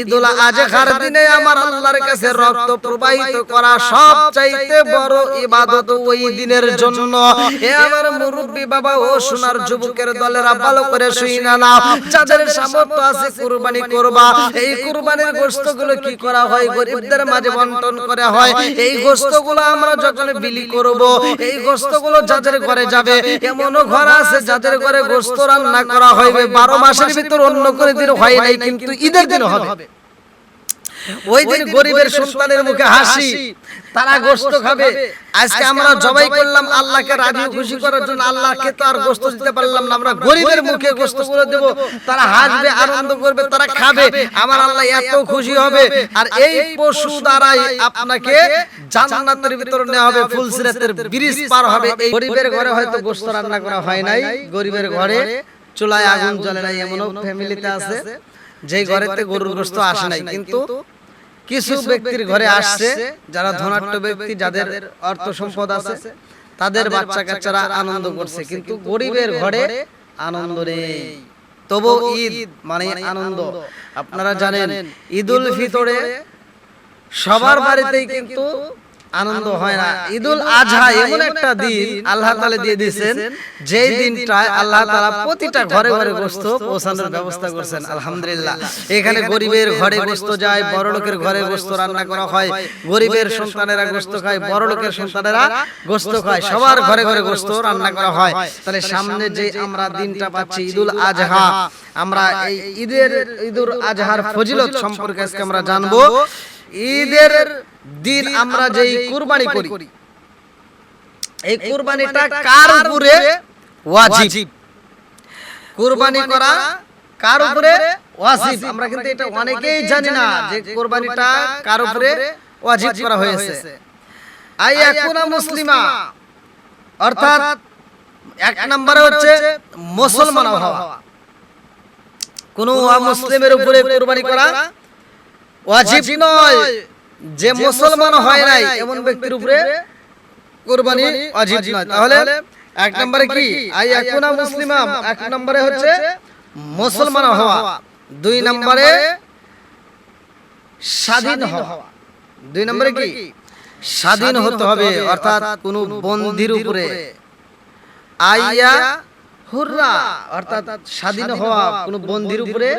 ঈদুল আজহার দিনে আমার আল্লাহর কাছে রক্ত প্রবাহিত করা সব বড় ইবাদত ওই দিনের জন্য। এ আমার মুরব্বী বাবা ও সোনার যুবকের দলেরা ভালো করে শুই না না যাদের সামর্থ্য আছে কুরবানি করবা। এই কুরবানির গোশতগুলো কি করা হয়? গরিবদের মাঝে বন্টন করা হয়। এই গোশতগুলো আমরা যখন বিলি করব এই গোশতগুলো যাদের ঘরে যাবে এমনও ঘর আছে যাদের ঘরে গোশত রান্না করা হবে বারো মাসের ভিতর অন্য করে দিন হয় নাই কিন্তু ঈদের দিন হবে ওই দিন গরিবের সন্তানের মুখে হাসি তারা গোস্ত খাবে। আজকে আমরা জবাই করলাম আল্লাহকে রাজি খুশি করার জন্য আল্লাহকে তো আর গোস্ত দিতে পারলাম না। আমরা গরিবের মুখে গোস্ত করে দেব তারা হাসবে আনন্দ করবে তারা খাবে। আমার আল্লাহ এত খুশি হবে। আর এই পশু দ্বারাই আপনাকে জান্নাতের ভিতর নেওয়া হবে ফুলসিরাতের ব্রিজ পার হবে। এই গরিবের ঘরে হয়তো গোস্ত রান্না করা হয় নাই গরিবের ঘরে চুলায় আগুন জ্বলে নাই এমনও ফ্যামিলিতে আছে যেই ঘরেতে গরুর গোস্ত আসে নাই কিন্তু কিছু ব্যক্তির ঘরে আসছে যারা ধনাঢ্য ব্যক্তি যাদের অর্থ সম্পদ আছে তাদের বাচ্চা কাচ্চারা আনন্দ করছে কিন্তু গরিবের ঘরে আনন্দ নেই। তবু ঈদ মানে আনন্দ। আপনারা জানেন ঈদুল ফিতরে সবার বাড়িতেই কিন্তু আনন্দ হয় না। ঈদুল আজহা এমন একটা দিন আল্লাহ তাআলা দিয়ে দিয়েছেন। যেই দিনটায় আল্লাহ তাআলা প্রতিটা ঘরে ঘরে গোস্ত পৌঁছানোর ব্যবস্থা করছেন। আলহামদুলিল্লাহ। এখানে গরিবের ঘরে গোস্ত যায় বড় লোকের ঘরে গোস্ত রান্না করা হয় গরিবের সন্তানেরা গোস্ত খায় বড় লোকের সন্তানেরা গোস্ত খায় সবার ঘরে ঘরে গোস্ত রান্না করা হয়। তাহলে সামনে যে আমরা দিনটা পাচ্ছি ঈদুল আজহা আমরা এই ঈদের ঈদুল আজহার ফজিলত সম্পর্কে আজকে আমরা জানব ঈদের দিন আমরা যেই কুরবানি করি। এই কুরবানিটা কার উপরে ওয়াজিব? কুরবানি করা কার উপরে ওয়াজিব? আমরা কিন্তু এটা অনেকেই জানি না যে কুরবানিটা কার উপরে ওয়াজিব করা হয়েছে। আই একুনা মুসলিমা। অর্থাৎ এক নম্বরে হচ্ছে মুসলমান হওয়া। কোন মুসলিমের উপরে কুরবানি করা ওয়াজিব নয় যে মুসলমান হয় নাই এমন ব্যক্তির উপরে কুরবানি ওয়াজিব নয়। তাহলে এক নম্বরে কি? আই একুনা মুসলিমা। এক নম্বরে হচ্ছে মুসলমান হওয়া। দুই নম্বরে স্বাধীন হওয়া। দুই নম্বরে কি? স্বাধীন হতে হবে অর্থাৎ কোন বন্দির উপরে। আইয়া হুররা অর্থাৎ স্বাধীন হওয়া কোন বন্দির উপরে।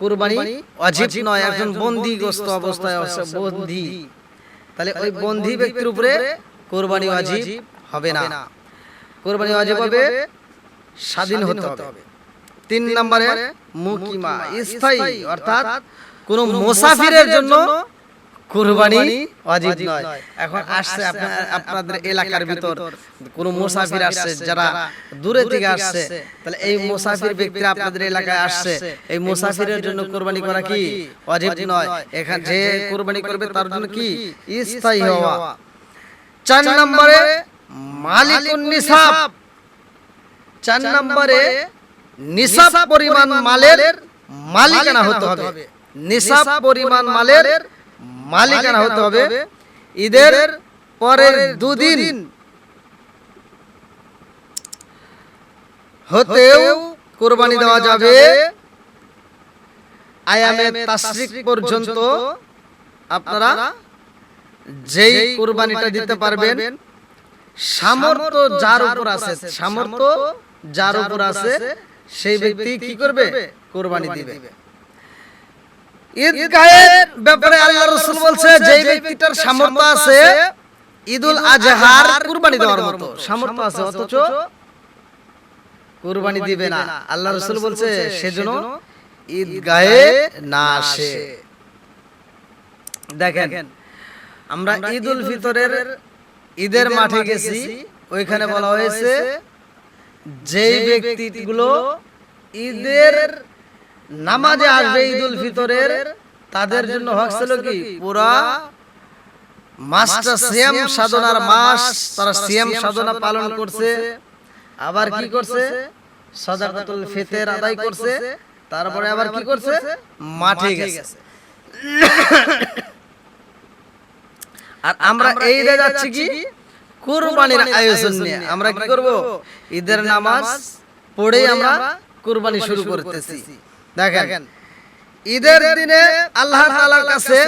কুরবানি অজিব নয় একজন বন্দিগ্রস্ত অবস্থায় আছে বন্দি। তাহলে ওই বন্দি ব্যক্তির উপরে কুরবানি অজিব হবে না। কুরবানি অজিব হবে স্বাধীন হতে হবে। তিন নম্বরে মুকিমা স্থায়ী অর্থাৎ কোন মুসাফিরের জন্য কুরবানি ওয়াজিব নয়। এখন আসছে আপনাদের এলাকার ভিতর। কোন মুসাফির আসছে যারা দূরে থেকে আসছে। তাহলে এই মুসাফির ব্যক্তিরা আপনাদের এলাকায় আসছে। এই মুসাফিরের জন্য কুরবানি করা কি? ওয়াজিব নয়। এখানে যে কুরবানি করবে তার জন্য কি? স্থায়ী হওয়া। চার নম্বরে মালিকুন নিসাব। চার নম্বরে নিসাব পরিমাণ মালের মালিকানা হতে হবে। নিসাব পরিমাণ মালের মালিকানা হতে হবে ঈদের পরের দুদিন। হতেও কোরবানি দেওয়া যাবে। আয়ামে তাশরিক পর্যন্ত আপনারা যেই কোরবানিটা দিতে পারবেন সামর্থ্য যার উপর আছে সামর্থ্য যার উপর আছে সেই ব্যক্তি কি করবে? কোরবানি দিবে। ঈদগাহের ব্যাপারে আল্লাহ রাসূল বলছে যে ব্যক্তিটার সামর্থ্য আছে ঈদুল আজহার কুরবানি দেওয়ার মতো। সামর্থ্য আছে অথচ কুরবানি দিবে না। আল্লাহ রাসূল বলছে সেজন্য ঈদগাহে না আসে। দেখেন আমরা ঈদুল ফিতরের ঈদের মাঠে গেছি ওইখানে বলা হয়েছে যেই ব্যক্তিগুলো ঈদের নামাজে আসবে ঈদুল ফিতরের তাদের জন্য হক ছিল কি? পুরা মাসটা সিয়াম সাধনার মাস তারা সিয়াম সাধনা পালন করছে। আবার কি করছে? সাদাকাতুল ফিতর আদায় করছে। তারপরে আবার কি করছে? মাঠে গেছে। আর আমরা এই ঈদে যাচ্ছি কি? কুরবানির আয়োজন নিয়ে। আমরা কি করব? ঈদের নামাজ পড়ে আমরা কুরবানি শুরু করতেছি। দেখেন ঈদের দিনে আল্লাহ তাআলার কাছে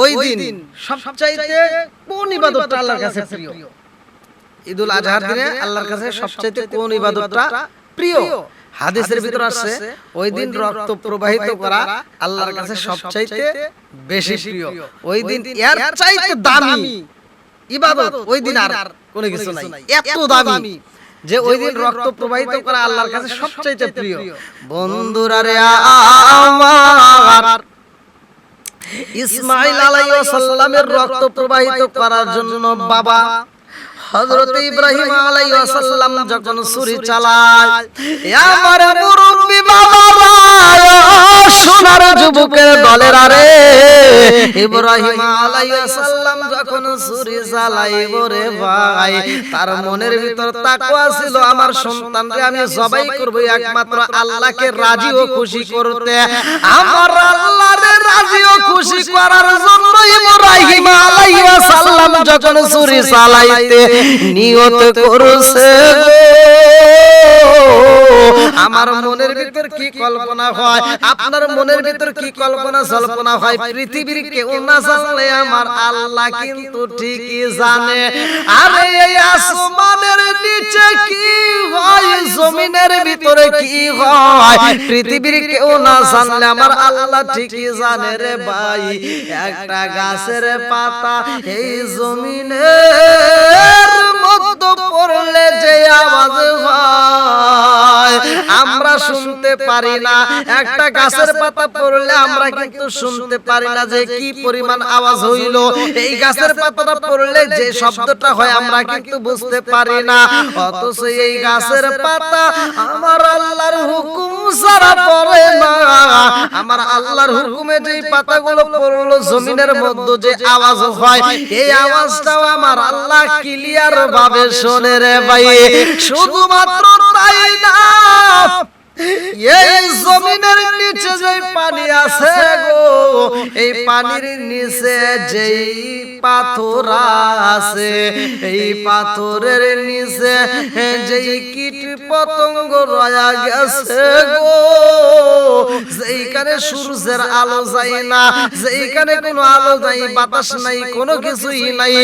ওই দিন সবচাইতে কোন ইবাদতটা আল্লাহর কাছে প্রিয়? ঈদুল আজহার দিনে আল্লাহর কাছে সবচাইতে কোন ইবাদতটা প্রিয়? হাদিসের ভিতর আছে ওই দিন রক্ত প্রবাহিত করা আল্লাহর কাছে সবচাইতে বেশি প্রিয়। ওই দিন এর চাইতে দামি ইবাদত ওই দিন আর কোনো কিছু নাই। এত দামি। যে ওই দিন রক্ত প্রবাহিত করা আল্লাহর কাছে সবচাইতে প্রিয়। বন্ধুরা রে আমার। ইসমাইল আলাইহিস সালামের রক্ত প্রবাহিত করার জন্য বাবা হযরত ইব্রাহিম আলাইহিস সালাম যখন ছুরি চালায় আমার মুরব্বি বাবারা সোনার যুবকের দলের আরে ইব্রাহিম আলাইহিস সালাম যখন ছুরি চালাইব রে ভাই তার মনের ভিতর তাকওয়া ছিল আমার আমি জবাই করব একমাত্র আল্লাহকে রাজি ও খুশি করতে আমার আল্লাহরে রাজি ও খুশি করার জন্য ইব্রাহিম আলাইহিস সালাম যখন ছুরি চালাইতে নিয়ত করছে আমার মনের ভিতর কি কল্পনা হয়? আপনার মনের ভিতর কি কল্পনা, জল্পনা হয়? পৃথিবীর কেউ না জানলে আমার আল্লাহ কিন্তু ঠিকই জানে। আরে এই আসমানের নিচে কি হয়? জমিনের ভিতরে কি হয়? পৃথিবীর কেউ না জানলে আমার আল্লাহ ঠিকই জানে রে ভাই। একটা গাছের পাতা এই জমিনের মধ্যে পড়লে যে আওয়াজ হয়। আমরা শুনতে পারি না। একটা গাছের পাতা পড়লে আমরা কিন্তু শুনতে পারি না যে কি পরিমাণ আওয়াজ হইল। এই গাছের পাতাটা পড়লে যে শব্দটা হয় আমরা কিন্তু বুঝতে পারি না। অথচ এই গাছের পাতা আমার আল্লাহর হুকুম ছাড়া পড়ে না। আমার আল্লাহর হুকুমে যে পাতাগুলো পড়ল জমিনের মধ্যে যে আওয়াজ হয়, এই আওয়াজটাও আমার আল্লাহ ক্লিয়ার ভাবে শোনে রে ভাই। শুধুমাত্র তাই না এই জমিনের নিচে যে পানি আছে গো এই পানির নিচে যেই পাথর আছে এই পাথরের নিচে যেই কীট পতঙ্গ রয়া গেছে গো যেইখানে সূর্যের আলো যায় না যেইখানে কোনো আলো নাই বাতাস নাই কোনো কিছুই নাই।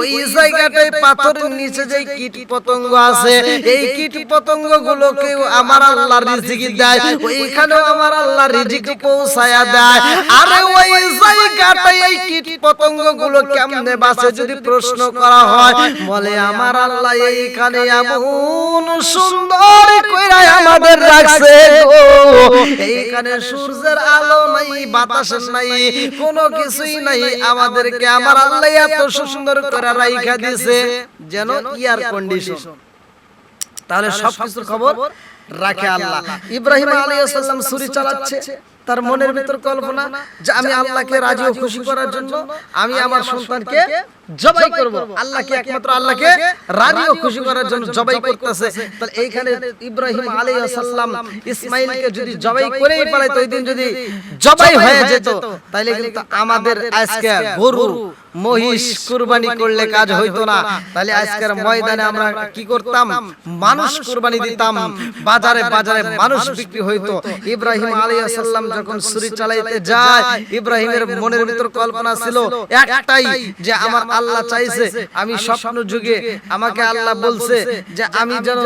ওই জায়গাটায় পাথরের নিচে যেই কীট পতঙ্গ আছে এই কীট পতঙ্গ গুলোকে আমার আল্লাহ রিজিক দেয়, ওইখানেও আমার আল্লাহ রিজিক পৌঁছায়া দেয়। আরে ওই জায়গাটায় এই কীট পতঙ্গগুলো কেমনে বাঁচে যদি প্রশ্ন করা হয়? বলে, আমার আল্লাহ এইখানে এমন সুন্দর কইরা আমাদের রাখছে এইখানে সূর্যের আলো নাই বাতাস নাই, কোনো কিছুই নাই। আমাদেরকে আমার আল্লাহ এত সুন্দর করে রাইখা দিছে যেন ইয়ার কন্ডিশন তাহলে সবকিছুর খবর রাখে আল্লাহ। ইব্রাহিম আলাইসাল্লাম সুরি ছুরি চালাচ্ছে। তার মনের ভিতর কল্পনা যে আমি আল্লাহকে রাজি ও খুশি করার জন্য আমি আমার সন্তানকে জবাই করব। আল্লাহকে একমাত্র আল্লাহকে রাজি ও খুশি করার জন্য জবাই করতেছে। তাহলে এইখানে ইব্রাহিম আলাইহিস সালাম ইসমাইলকে যদি জবাই করেই পারে তো ওই দিন যদি জবাই হয়ে যেত তাহলে কিন্তু আমাদের আজকে গরু মহিষ কুরবানি করলে কাজ হইতো না। তাহলে আজকের ময়দানে আমরা কি করতাম? মানুষ কুরবানি দিতাম। বাজারে বাজারে মানুষ বিক্রি হইতো। ইব্রাহিম আলাইহিস সালাম যখন ছুরি চালাইতে যায় ইব্রাহিমের মনের ভিতর কল্পনা ছিল একটাই যে আমার আল্লাহ চাইছে আমি স্বপ্ন যুগে আমাকে আল্লাহ বলছে যে আমি যেন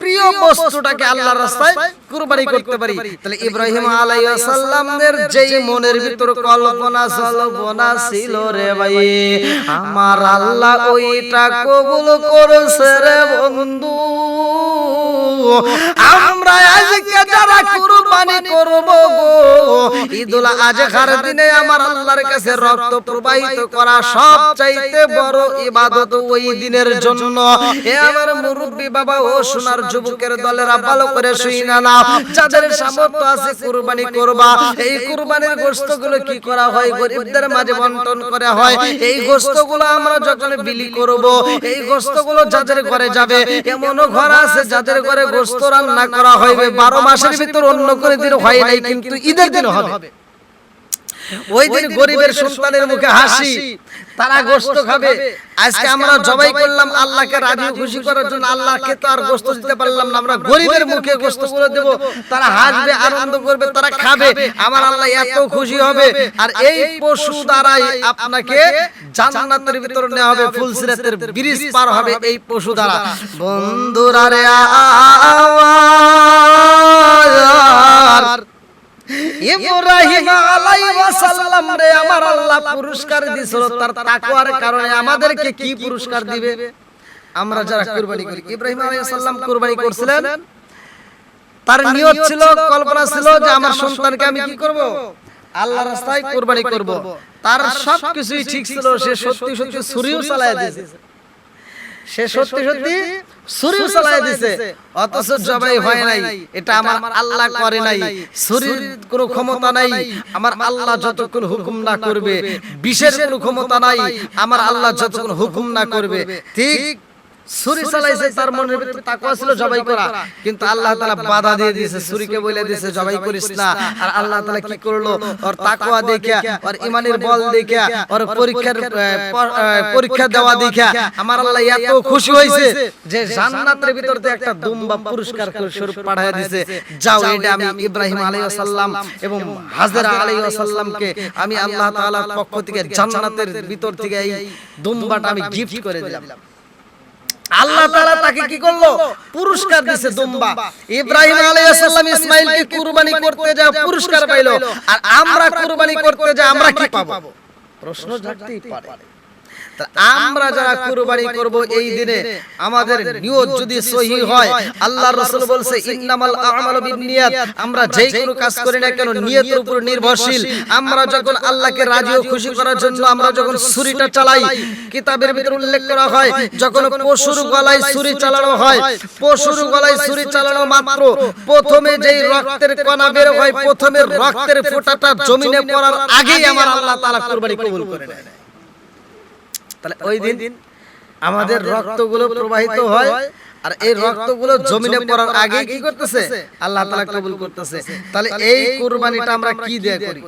প্রিয় বস্তুটাকে আল্লাহর রাস্তায় কুরবানি করতে পারি। তাহলে ইব্রাহিম আলাইহিস সালামের যেই মনের ভিতর কল্পনা সল্পনা ছিল রে ভাই আমার আল্লাহ ওইটা কবুল করেছে রে বন্ধু। আমরা আজকে যারা কুরবানি করব গো ঈদুল আজহার দিনে আমার আল্লাহর কাছে রক্ত প্রবাহিত করা সব চাইতে বড় ইবাদত ওই দিনের জন্য। এ আমার মুরব্বী বাবা ও সোনার যুবকের দলেরা ভালো করে শুই না না। যাদের সামর্থ্য আছে কুরবানি করবা। এই কুরবানির গোশতগুলো কি করা হয়? গরিবদের মাঝে বন্টন করা হয়। এই গোশতগুলো আমরা যখন বিলি করব এই গোশতগুলো যাদের ঘরে যাবে এমনও ঘর আছে যাদের ঘরে গোশত রান্না করা হইবে বারো মাসের ভিতর অন্য করে দিন হয় নাই কিন্তু ঈদের দিন হবে। ওই দিন গরিবের সন্তানের মুখে হাসি তারা গোস্ত খাবে। আজকে আমরা জবাই করলাম আল্লাহকে রাজি খুশি করার জন্য আল্লাহকে তো আর গোস্ত দিতে পারলাম না আমরা গরিবের মুখে গোস্ত করে দেব তারা হাসবে আনন্দ করবে তারা খাবে। আমার আল্লাহ এত খুশি হবে। আর এই পশু দ্বারাই আপনাকে জান্নাতের ভিতরে নেওয়া হবে ফুলসিরাতের ব্রিজ পার হবে এই পশু দ্বারা। বন্ধুরা রে আওয়াজ ইব্রাহিম আলাইহিস সালাম রে, আমার আল্লাহ পুরস্কার দিছিল। তার তাকওয়ার কারণে আমাদেরকে কি পুরস্কার দিবে? আমরা যারা কুরবানি করি। ইব্রাহিম আলাইহিস সালাম কুরবানি করছিলেন। তার নিয়ত ছিল, কল্পনা ছিল যে আমার সন্তানকে আমি কি করব? আল্লাহর রাস্তায় কুরবানি করব। তার সব কিছুই ঠিক ছিল, সে সত্যি সত্যি ছুরিও চালায় দিয়েছে। সে সত্যি সত্যি শরীর চালায় দিছে অথচ জবাই হয় নাই। এটা আমার আল্লাহ করে নাই। শরীর কোনো ক্ষমতা নাই। আমার আল্লাহ যতক্ষণ হুকুম না করবে বিশেষ কোনো ক্ষমতা নাই। আমার আল্লাহ যতক্ষণ হুকুম না করবে ঠিক ছুরি চালাইছে তার মনের ভিতরে তাকওয়া ছিল জবাই করা। কিন্তু আল্লাহ তাআলা বাধা দিয়ে দিয়েছে ছুরিকে বলে দিয়েছে জবাই করিস না। আর আল্লাহ তাআলা কি করল? ওর তাকওয়া দেখা ওর ইমানের বল দেখা ওর পরীক্ষার আহ, প- আহ, পরীক্ষা দেওয়া দেখা আমার আল্লাহ এত খুশি হয়েছে যে জান্নাতের ভিতর থেকে একটা দুম্বা পুরস্কার স্বরূপ পাঠিয়ে দিয়েছে। যাও এটা আমি ইব্রাহিম আলাইহিস সালাম এবং হাজরা আলাইহিস সালামকে আমি আল্লাহ তাআলার পক্ষ থেকে জান্নাতের ভিতর থেকে এই দুম্বাটা আমি গিফট করে দিলাম আল্লাহ তাআলা তাকে কি করল? পুরস্কার দিয়েছে দুম্বা। ইব্রাহিম আলাইহিস সালাম ইসমাইলকে কুরবানি করতে যা পুরস্কার পাইলো। আর আমরা কুরবানি করতে যা আমরা কি পাবো? প্রশ্ন জাগতেই পারে। আমরা যারা কুরবানি করব এই দিনে, আমাদের নিয়ত যদি সহি হয় আল্লাহর রাসূল বলছে, ইন্নামাল আমালু বিন্নিয়াত। আমরা যেই কোনো কাজ করি না কেন, নিয়তের উপর নির্ভরশীল। আমরা যখন আল্লাহকে রাজি ও খুশি করার জন্য আমরা যখন ছুরিটা চালাই, কিতাবের ভিতরে উল্লেখ করা হয়, যখন পশুর গলায় ছুরি চালানো হয়, পশুর গলায় ছুরি চালানো মাত্র প্রথমে যেই রক্তের কণা বের হয়, প্রথমে রক্তের ফোঁটাটা জমিনে পড়ার আগেই আমার আল্লাহ তাআলা কুরবানি কবুল করে নেয়। তাহলে ওই দিন আমাদের রক্তগুলো প্রবাহিত হয় আর এই রক্তগুলো জমিনে পড়ার আগে কি করতেছে? আল্লাহ তাআলা কবুল করতেছে। তাহলে এই কুরবানিটা আমরা কি দিয়ে করি?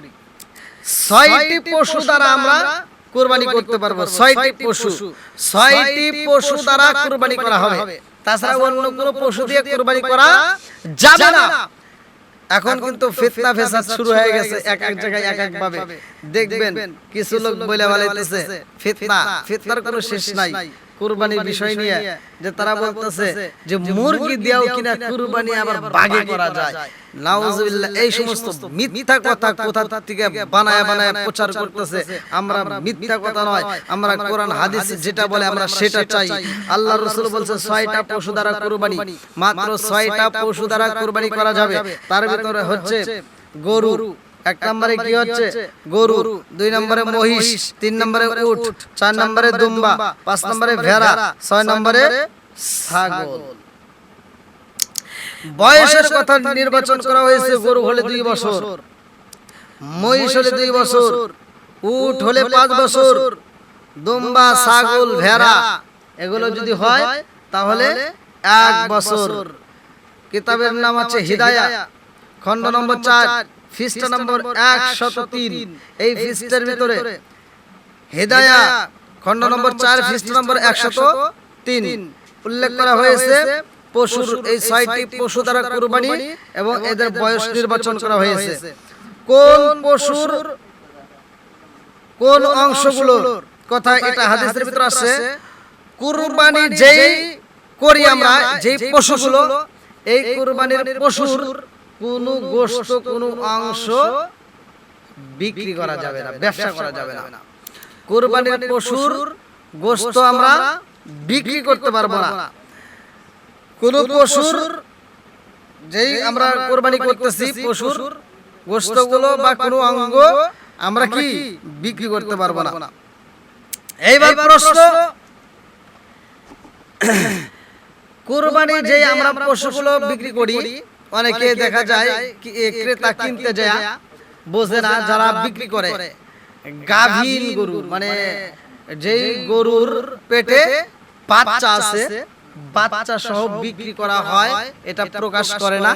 ছয়টি পশু দ্বারা আমরা কুরবানি করতে পারব। ছয়টি পশু। ছয়টি পশু দ্বারা কুরবানি করা হবে। তাছাড়া অন্য কোনো পশু দিয়ে কুরবানি করা যাবে না। এখন কিন্তু ফিতনা ফেসাদ শুরু হয়ে গেছে এক এক জায়গায় এক এক ভাবে। দেখবেন কিছু লোক বলে বলাইতেছে ফিতনা ফিতনার কোনো শেষ নাই। কুরবানির বিষয় নিয়ে যে তারা বলতেছে যে মুরগি দিয়েও কিনা কুরবানি আবার বাগে করা যায়। নাউজুবিল্লাহ এই সমস্ত মিথ্যা কথা কোথা থেকে বানায় বানায় প্রচার করতেছে। আমরা মিথ্যা কথা নয় আমরা কোরআন হাদিস যেটা বলে আমরা সেটা চাই। আল্লাহ রাসূল বলছে ছয়টা পশু দ্বারা কুরবানি। মাত্র ছয়টা পশু দ্বারা কুরবানি করা যাবে। তার ভিতরে হচ্ছে গরু। এক নম্বরে কি হচ্ছে? গরু, দুই নম্বরে মহিষ, তিন নম্বরে উট, চার নম্বরে দুম্বা, পাঁচ নম্বরে ভেড়া, ছয় নম্বরে ছাগল। বয়সের কথা নির্বাচন করা হয়েছে, গরু হলে দুই বছর, মহিষ হলে দুই বছর, উট হলে পাঁচ বছর, দুম্বা, ছাগল, ভেড়া, এগুলো যদি হয়, তাহলে এক বছর। কিতাবের নাম আছে হিদায়া, খণ্ড নম্বর চার। ফিস্ট নম্বর একশত তিন। এই ফিস্টের ভিতরে হেদায়া খণ্ড নম্বর চার ফিস্ট নম্বর একশত তিন। উল্লেখ করা হয়েছে পশুর এই ছয়টি পশু দ্বারা কুরবানি এবং এদের বয়স নির্বাচন করা হয়েছে। কোন পশুর কোন অংশগুলো কথা এটা হাদিসের ভিতরে আছে কুরবানি যেই করি আমরা যেই পশুগুলো এই কুরবানির পশুর কোনো গোশত কোনো অংশ বিক্রি করা যাবে না ব্যবসা করা যাবে না। কুরবানির পশুর গোশত আমরা বিক্রি করতে পারব না। কোন পশুর যেই আমরা কোরবানি করতেছি পশুর গোশতগুলো বা কোনো অঙ্গ আমরা কি বিক্রি করতে পারব না। এইবার প্রশ্ন কুরবানি যে আমরা পশুগুলো বিক্রি করি অনেকে দেখা যায় ক্রেতা কিনতে যায় বোঝে না যারা বিক্রি করে। গাভীন গরু মানে যেই গরুর পেটে বাচ্চা আছে বাচ্চা সহ বিক্রি করা হয় এটা প্রকাশ করে না।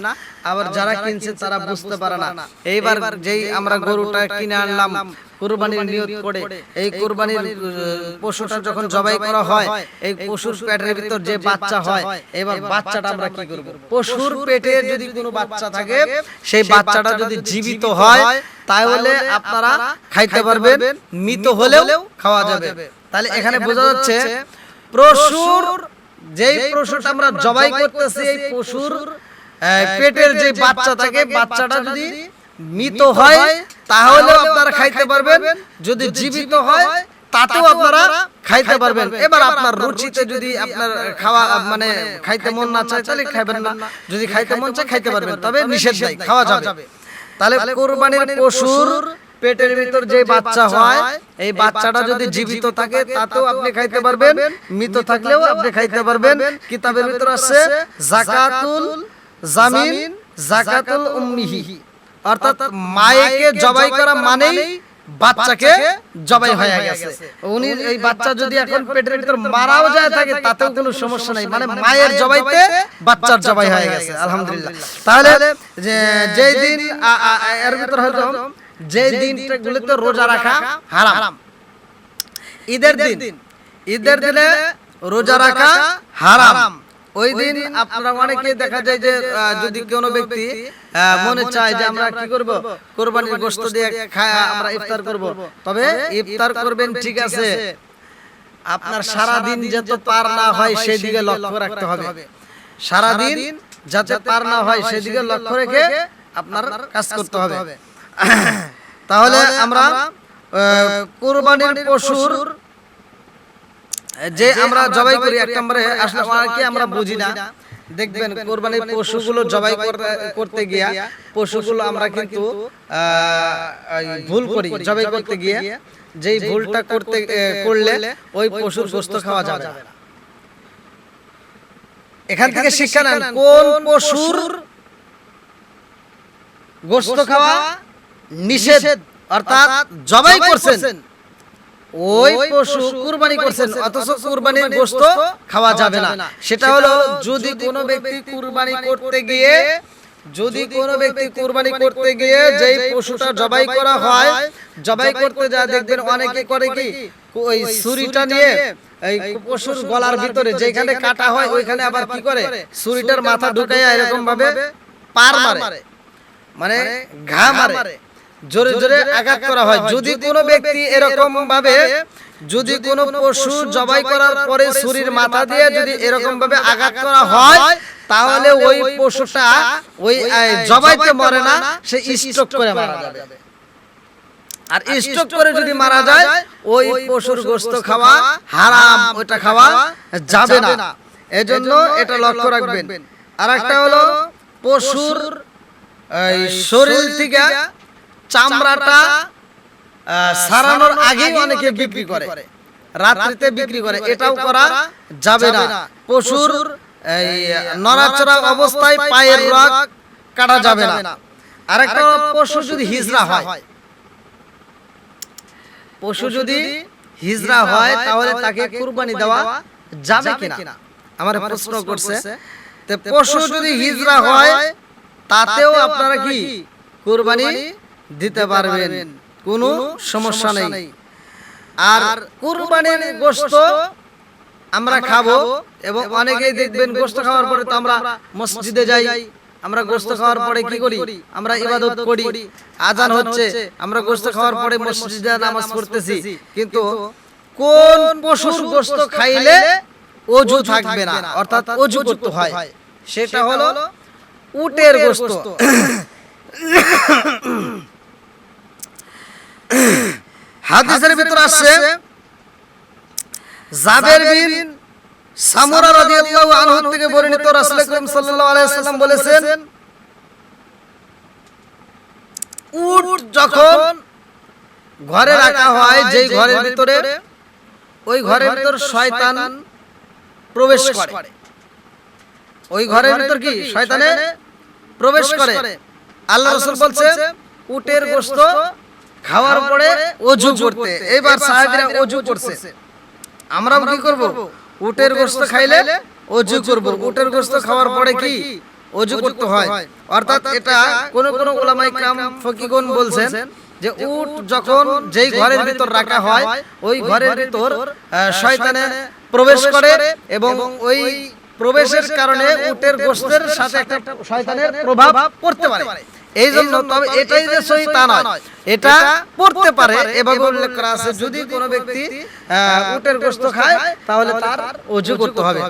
আবার যারা কিনছে তারা বুঝতে পারে না। এইবার যেই আমরা গরুটা কিনে আনলাম কুরবানির নিয়ত করে এই কুরবানির পশুটা যখন জবাই করা হয় এই পশুর পেটের ভিতর যে বাচ্চা হয় এবার বাচ্চাটা আমরা কি করব? পশুর পেটে যদি কোনো বাচ্চা থাকে সেই বাচ্চাটা যদি জীবিত হয় তাহলে আপনারা খাইতে পারবেন মৃত হলেও খাওয়া যাবে। তাহলে এখানে বোঝা যাচ্ছে পশুর যেই পশুটা আমরা জবাই করতেছি এই পশুর পেটের যে বাচ্চা থাকে বাচ্চাটা যদি মৃত হয় তাহলে আপনারা খাইতে পারবেন। যদি জীবিত হয় তাতেও আপনারা খাইতে পারবেন। এবার আপনার রুচিতে যদি আপনার খাওয়া মানে খাইতে মন না চায় তাহলে খাবেন না। যদি খাইতে মন চায় খাইতে পারবেন। তবে নিষেধ নাই খাওয়া যাবে। তাহলে কোরবানির পশুর পেটের ভিতর যে বাচ্চা হয় এই বাচ্চাটা যদি জীবিত থাকে তাতেও আপনি খাইতে পারবেন। মৃত থাকলেও আপনি খাইতে পারবেন। কিতাবের ভিতর আছে জাকাতুল জামিন জাকাতুল উম্মিহি অর্থাৎ মায়েকে জবাই করা মানেই বাচ্চাকে জবাই হয়ে গেছে। উনি এই বাচ্চা যদি এখন পেটের ভিতর মারাও যায় থাকে তাতেও কোনো সমস্যা নাই। মানে মায়ের জবাইতে বাচ্চার জবাই হয়ে গেছে। আলহামদুলিল্লাহ। তাহলে যে দিন এর ভিতর হয়তো যে দিনটা গুলিতে রোজা রাখা হারাম। ঈদের দিন। ঈদের দিনে রোজা রাখা হারাম। ওই দিন আপনারা অনেকে দেখা যায় যে যদি কোনো ব্যক্তি মনে চায় যে আমরা কি করব? কোরবানির গোশত দিয়ে খায় আমরা ইফতার করব। তবে ইফতার করবেন ঠিক আছে। আপনার সারা দিন যাতে পার না হয় সেদিকে লক্ষ্য রাখতে হবে। সারা দিন যাতে পার না হয় সেদিকে লক্ষ্য রেখে আপনার কাজ করতে হবে। তাহলে আমরা কোরবানির পশুর যে আমরা জবাই করি এক নম্বরে আসলে অনেকে আমরা বুঝি না। দেখবেন কোরবানির পশুগুলো জবাই করতে গিয়া পশুগুলো আমরা কিন্তু ভুল করি জবাই করতে গিয়ে যেই ভুলটা করতে করলে ওই পশুর গোস্ত খাওয়া যাবে না। এখান থেকে শিক্ষা নেন কোন পশুর গোস্ত খাওয়া নিষেধ অর্থাৎ জবাই করছেন। ওই পশু কুরবানি করছেন অথচ কুরবানির গোশত খাওয়া যাবে না। সেটা হলো যদি কোনো ব্যক্তি কুরবানি করতে গিয়ে যদি কোনো ব্যক্তি কুরবানি করতে গিয়ে যেই পশুটা জবাই করা হয় জবাই করতে যা দেখবেন অনেকে করে কি? ওই ছুরিটা নিয়ে এই পশুর গলার ভিতরে যেখানে কাটা হয় ওইখানে আবার কি করে? ছুরিটার মাথা ঢুকাইয়া এরকম ভাবে পার মারে। মানে ঘা মারে। জোরে জোরে আঘাত করা হয়। যদি কোনো ব্যক্তি এরকম ভাবে যদি কোনো পশু জবাই করার পরে ছুরির মাথা দিয়ে যদি এরকম ভাবে আঘাত করা হয় তাহলে ওই পশুটা ওই জবাইতে মরে না সে স্ট্রোক করে মারা যাবে। আর স্ট্রোক করে যদি মারা যায় ওই পশুর গোস্ত খাওয়া হারাম ওটা খাওয়া যাবে না। এজন্য এটা লক্ষ্য রাখবেন। আর একটা হলো পশুর এই শরীর থেকে চামড়াটা সারানোর আগেই অনেকে বিক্রি করে। রাত্রিতে বিক্রি করে। এটাও করা যাবে না। পশুর নড়াচড়া অবস্থায় পায়ের রগ কাটা যাবে না। আরেকটা পশু যদি হিজড়া হয়। পশু যদি হিজড়া হয় তাহলে তাকে কুরবানি দেওয়া যাবে কিনা? আমার প্রশ্ন করছে। তো পশু যদি হিজড়া হয় তাতেও আপনারা কি কুরবানি দিতে পারবেন। কোনো সমস্যা নেই। আর কুরবানির গোশত আমরা খাব এবং অনেকেই দেখবেন গোশত খাওয়ার পরে তো আমরা মসজিদে যাই আমরা গোস্ত খাওয়ার পরে কি করি? আমরা ইবাদত করি। আজান হচ্ছে। আমরা গোস্ত খাওয়ার পরে মসজিদে নামাজ পড়তেছি। কিন্তু কোন পশুর গোশত খাইলে অজু থাকবে না। অর্থাৎ অজু করতে হয়। সেটা হলো উটের গোশত। হাদিসের ভিতর আছে জাবের বিন সামুরা রাদিয়াল্লাহু আনহু থেকে বর্ণিত রাসূল করিম সাল্লাল্লাহু আলাইহি সাল্লাম বলেছেন উট যখন ঘরে রাখা হয় যেই ঘরের ভিতরে ওই ঘরের ভিতর শয়তান প্রবেশ করে। ওই ঘরের ভিতর কি? শয়তানে প্রবেশ করে। আল্লাহ রাসূল বলছে উটের গোশত খাওয়ার পরে অজু করতে। এবার সাহাবীরা অজু করছে। আমরাও কি করব? উটের গোশত খাইলে অজু করব। উটের গোস্ত খাওয়ার পরে কি অজু করতে হয়। অর্থাৎ এটা কোন কোন ওলামাই কাম ফকিগণ বলছেন যে উট যখন যেই ঘরের ভিতর রাখা হয় ওই ঘরের ভিতর শয়তানে প্রবেশ করে এবং ওই প্রবেশের কারণে উটের গোস্তের সাথে একটা শয়তানের প্রভাব পড়তে পারে। এই জন্য তবে এটাই যে সহি তা নয় এটা পড়তে পারে এভাবে উল্লেখ করা আছে যদি কোনো ব্যক্তি উটের গোস্ত খায় তাহলে তার অজু করতে হবে।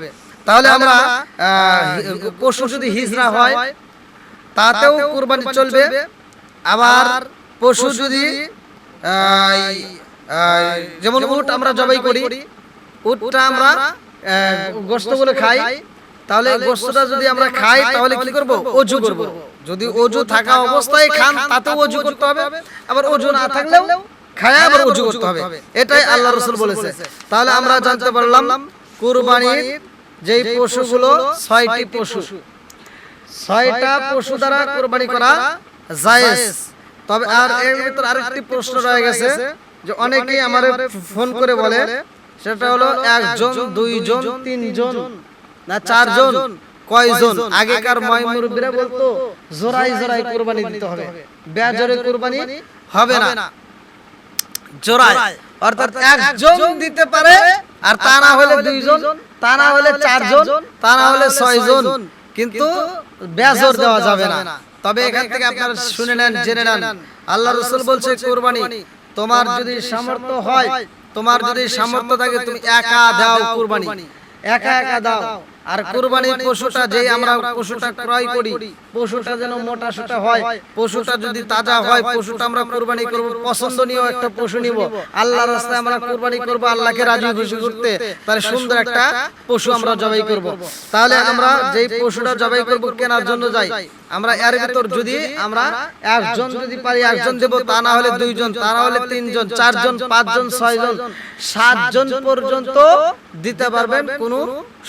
তাহলে আমরা পশু যদি হিজরা হয় তাতেও কুরবানি চলবে। আবার পশু যদি যেমন উট আমরা জবাই করি উটটা আমরা গোস্তগুলো খাই তাহলে গোস্তটা যদি আমরা খাই তাহলে কি করব? অজু করব। যদি অজু থাকা অবস্থায় খান তাতেও অজু করতে হবে। আবার অজু না থাকলেও খায় আবার অজু করতে হবে। এটাই আল্লাহ রসুল বলেছে। তাহলে আমরা জানতে পারলাম কুরবানির যেই পশুগুলো ছয়টি পশু ছয়টা পশু দ্বারা কোরবানি করা জায়েজ। তবে আর এর ভিতর আরেকটি প্রশ্ন রয়ে গেছে যে অনেকেই আমার ফোন করে বলে সেটা হলো একজন দুইজন তিনজন না চারজন। কয়জন? আগেকার ময় মুরব্বীরা বলতো জোড়াই জোড়াই কোরবানি দিতে হবে। বেজরে কোরবানি হবে না। জোড়ায়। অর্থাৎ একজন দিতে পারে আর তা না হলে দুইজন তা না হলে চারজন তা না হলে ছয়জন। কিন্তু বেজর দেওয়া যাবে না। তবে এখান থেকে আপনারা শুনে নেন জেনে নেন। আল্লাহ রসুল বলছে কোরবানি। তোমার যদি সামর্থ্য হয় তোমার যদি সামর্থ্য থাকে তুমি একা দাও কোরবানি। একা একা দাও। আর কোরবানির পশুটা যেই আমরা পশুটা ক্রয় করি পশুটা যেন মোটা সোটা হয় পশুটা যদি তাজা হয় পশুটা আমরা কোরবানি করব পছন্দনীয় একটা পশু নিব। আল্লাহর রাস্তায় আমরা কোরবানি করব আল্লাহকে রাজি খুশি করতে তাহলে সুন্দর একটা পশু আমরা জবাই করব। তাহলে আমরা যেই পশুটা জবাই করব কেনার জন্য যাই। আমরা এর ভিতর যদি আমরা একজন যদি পারি একজন দেব তা না হলে দুইজন তা না হলে তিনজন চারজন পাঁচজন ছয়জন সাতজন পর্যন্ত দিতে পারবেন কোনো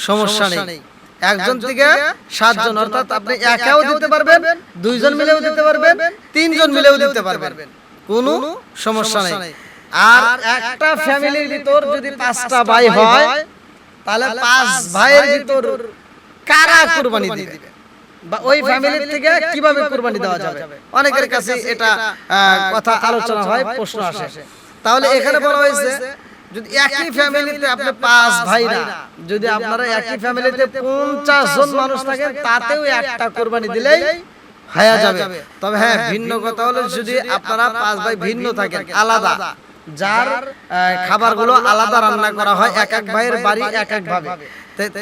সমস্যা নেই। একজন থেকে সাতজন অর্থাৎ আপনি একাও দিতে পারবেন দুইজন মিলেও দিতে পারবেন তিনজন মিলেও দিতে পারবেন। কোনো সমস্যা নেই। আর একটা ফ্যামিলির ভিতর যদি পাঁচটা ভাই হয় তাহলে পাঁচ ভাইয়ের ভিতর কারা কুরবানি দিবে বা ওই ফ্যামিলির থেকে কীভাবে কুরবানি দেওয়া যাবে? অনেকের কাছে এটা কথা আলোচনা হয় প্রশ্ন আসে। তাহলে এখানে বলা হয়েছে যদি একই ফ্যামিলিতে আপনি পাঁচ ভাই যদি আপনারা একই ফ্যামিলিতে পঞ্চাশ জন মানুষ থাকেন তাতেও একটা কোরবানি দিলেই হয়ে যাবে। তবে হ্যাঁ ভিন্ন কথা হলো যদি আপনারা পাঁচ ভাই ভিন্ন থাকেন আলাদা। যার খাবারগুলো আলাদা রান্না করা হয় এক এক ভাইয়ের বাড়ি এক এক ভাবে।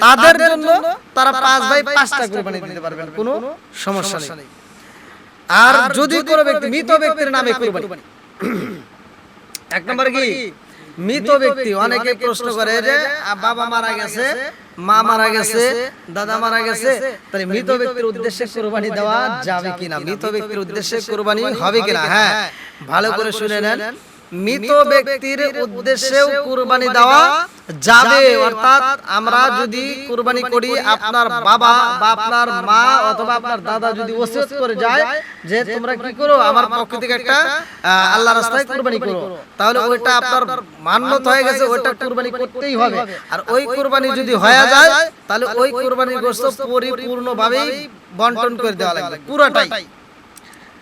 তাদের জন্য তারা পাঁচ ভাই পাঁচটা কোরবানি দিতে পারবেন কোনো সমস্যা নেই। আর যদি কোনো ব্যক্তি মৃত ব্যক্তির নামে কোরবানি এক নম্বর কি? মৃত ব্যক্তি অনেকে প্রশ্ন করে যে বাবা মারা গেছে মা মারা গেছে দাদা মারা গেছে। তাহলে মৃত ব্যক্তির উদ্দেশ্যে কোরবানি দেওয়া যাবে কিনা? মৃত ব্যক্তির উদ্দেশ্যে কোরবানি হবে কিনা? হ্যাঁ ভালো করে শুনে নেন মৃত ব্যক্তির উদ্দেশ্যেও কুরবানি দেওয়া যাবে। অর্থাৎ আমরা যদি কুরবানি করি আপনার বাবা বা আপনার মা অথবা আপনার দাদা যদি ওসিয়ত করে যায় যে তোমরা কি করো? আমার পক্ষ থেকে একটা আল্লাহ রাস্তায় কুরবানি করো। তাহলে ওইটা আপনার মান্যত হয়ে গেছে ওইটা কুরবানি করতেই হবে। আর ওই কুরবানি যদি হয়ে যায় তাহলে ওই কুরবানির গোশত পরিপূর্ণভাবেই বন্টন করে দেওয়া লাগবে। পুরোটাই।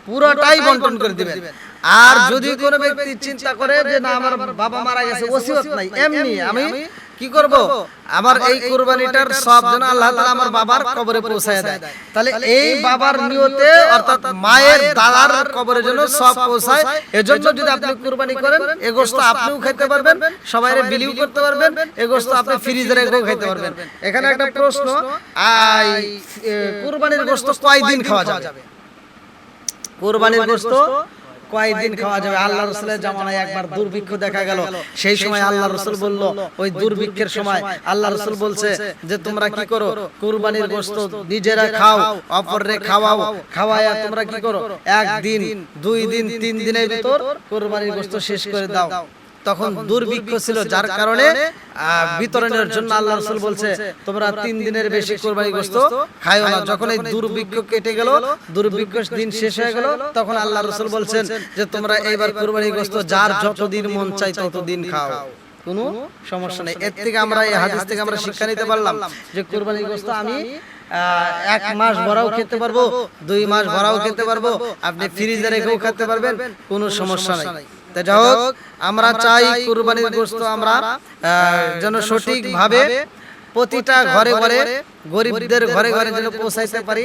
পুরোটাই। বন্টন করে দিবেন আর যদি কোনো ব্যক্তি চিন্তা করে যে না আমার বাবা মারা গেছে ওসিয়ত নাই। এমনি আমি কি করব? আমার এই কুরবানিটার সব যেন আল্লাহ তাআলা আমার বাবার কবরে পৌঁছায় দেয়। তাহলে এই বাবার নিয়তে অর্থাৎ মায়ের দাদার কবরে জন্য সব পৌঁছায়। এজন্য যদি আপনি কুরবানি করেন এ গোশত আপনিও খেতে পারবেন সবাইরে বিলিও করতে পারবেন এ গোশত আপনি ফ্রিজে রেখেও খেতে পারবেন। এখানে একটা প্রশ্ন আই কুরবানির গোশত কয়দিন খাওয়া যাবে কোরবানির গোশত কয়েকদিন খাওয়া যাবে। আল্লাহ রসুলের জামানায় একবার দুর্ভিক্ষ দেখা গেল। সেই সময় আল্লাহ রসুল বলল, ওই দুর্ভিক্ষের সময় আল্লাহ রসুল বলছে যে, তোমরা কি করো? কুরবানির গোস্ত নিজেরা খাও, অপররে খাওয়াও। খাওয়ায়া তোমরা কি করো? একদিন, দুই দিন, তিন দিনের ভিতর কুরবানির গোস্ত শেষ করে দাও। তখন দুর্ভিক্ষ ছিল যার কারণে বিতরণের জন্য আল্লাহ রসুল বলছে তোমরা তিন দিনের বেশি কোরবানি গ্রস্ত খাই না যখন এই দুর্ভিক্ষ কেটে গেল দুর্ভিক্ষ দিন শেষ হয়ে গেল তখন আল্লাহ রসুল বলছেন যে তোমরা এইবার কোরবানি গ্রস্ত যার যতদিন মন চাই ততদিন খাও। কোনো সমস্যা নেই। এর থেকে আমরা এই হাদিস থেকে আমরা শিক্ষা নিতে পারলাম যে কোরবানি গ্রস্ত আমি এক মাস ভরাও খেতে পারব দুই মাস ভরাও খেতে পারব আপনি ফ্রিজে রেখেও খেতে পারবেন কোনো সমস্যা নেই তাই যাই হোক আমরা চাই কুরবানির গোস্ত আমরা যেন সঠিকভাবে প্রতিটা ঘরে ঘরে গরিবদের ঘরে ঘরে যেন পৌঁছাইতে পারি।